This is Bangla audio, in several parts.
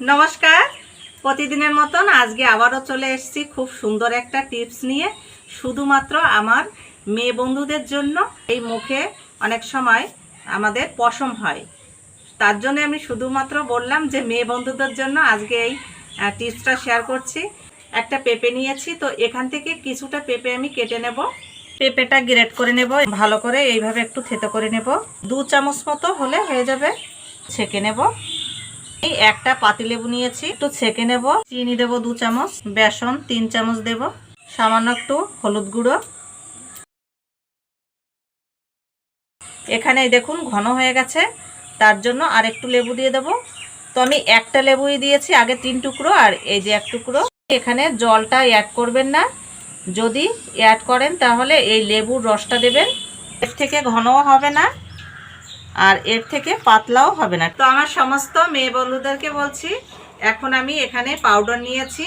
নমস্কার। প্রতিদিনের মতন আজকে আবারও চলে এসেছি খুব সুন্দর একটা টিপস নিয়ে, শুধুমাত্র আমার মেয়ে বন্ধুদের জন্য। এই মুখে অনেক সময় আমাদের পশম হয়। তার জন্য আমি শুধুমাত্র বললাম যে মেয়ে বন্ধুদের জন্য আজকে এই টিপসটা শেয়ার করছি। একটা পেঁপে নিয়েছি, তো এখান থেকে কিছুটা পেঁপে আমি কেটে নেব। পেঁপেটা গ্রেট করে নেব, ভালো করে এইভাবে একটু থেতো করে নেব। দু চামচ মতো হলে হয়ে যাবে, ছেঁকে নেব। এই একটা পাতিলেবু নিয়েছি, একটু ছেঁকে নেব, চিনি দেব দু চামচ, বেসন তিন চামচ দেব, সামান্য একটু হলুদ গুঁড়ো। এখানে দেখুন ঘন হয়ে গেছে, তার জন্য আর একটু লেবু দিয়ে দেব। তো আমি একটা লেবুই দিয়েছি, আগে তিন টুকরো আর এই যে এক টুকরো। এখানে জলটা অ্যাড করবেন না, যদি অ্যাড করেন তাহলে এই লেবুর রসটা দেবেন। এর থেকে ঘনও হবে না। আর এর থেকে পাতলাও হবে না। তো আমার সমস্ত মেয়ে বন্ধুদেরকে বলছি, এখন আমি এখানে পাউডার নিয়েছি।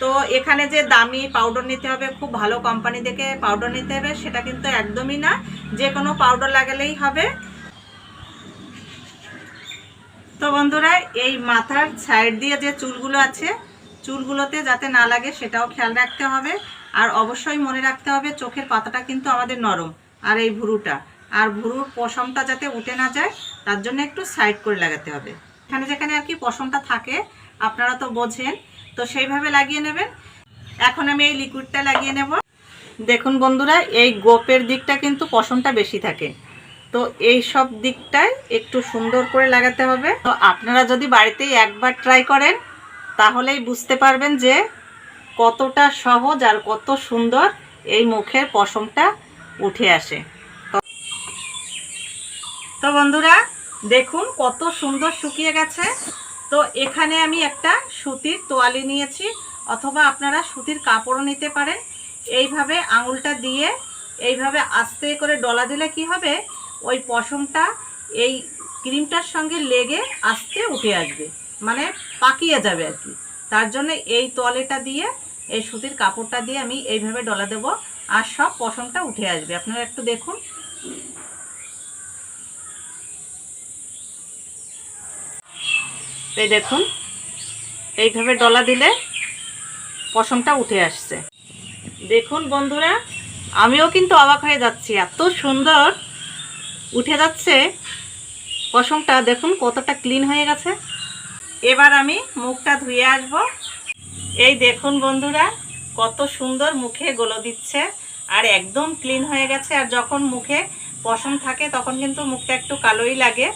তো এখানে যে দামি পাউডার নিতে হবে, খুব ভালো কোম্পানি থেকে পাউডার নিতে হবে, সেটা কিন্তু একদমই না। যে কোনো পাউডার লাগালেই হবে। তো বন্ধুরা, এই মাথার সাইড দিয়ে যে চুলগুলো আছে, চুলগুলোতে যাতে না লাগে সেটাও খেয়াল রাখতে হবে। আর অবশ্যই মনে রাখতে হবে, চোখের পাতাটা কিন্তু আমাদের নরম, আর এই ভুরুটা। আর ভুরুর পশমটা যাতে উঠে না যায়, তার জন্য একটু সাইড করে লাগাতে হবে। এখানে যেখানে আর কি পশমটা থাকে, আপনারা তো বোঝেন, তো সেইভাবে লাগিয়ে নেবেন। এখন আমি এই লিকুইডটা লাগিয়ে নেব। দেখুন বন্ধুরা, এই গোপের দিকটা কিন্তু পশমটা বেশি থাকে। তো এই সব দিকটাই একটু সুন্দর করে লাগাতে হবে। তো আপনারা যদি বাড়িতেই একবার ট্রাই করেন, তাহলেই বুঝতে পারবেন যে কতটা সহজ আর কত সুন্দর এই মুখের পশমটা উঠে আসে। তো বন্ধুরা, দেখুন কত সুন্দর শুকিয়ে গেছে। তো এখানে আমি একটা সুতির তোয়ালি নিয়েছি, অথবা আপনারা সুতির কাপড়ও নিতে পারেন। এইভাবে আঙুলটা দিয়ে, এইভাবে আস্তে করে ডলা দিলে কি হবে? ওই পশমটা, এই ক্রিমটার সঙ্গে লেগে আস্তে উঠে আসবে মানে পাকিয়ে যাবে আর কি। তার জন্য এই তোয়ালিটা দিয়ে, এই সুতির কাপড়টা দিয়ে আমি এইভাবে ডলা দেব, আর সব পশমটা উঠে আসবে। আপনারা একটু দেখুন এই দেখুন, এইভাবে ডলা দিলে পশমটা উঠে আসছে। দেখুন বন্ধুরা, আমিও কিন্তু অবাক হয়ে যাচ্ছি, এত সুন্দর উঠে যাচ্ছে পশমটা। দেখুন কতটা ক্লিন হয়ে গেছে। এবার আমি মুখটা ধুয়ে আসব। এই দেখুন বন্ধুরা, কত সুন্দর মুখে গোলো দিচ্ছে আর একদম ক্লিন হয়ে গেছে। আর যখন মুখে পশম থাকে, তখন কিন্তু মুখটা একটু কালোই লাগে।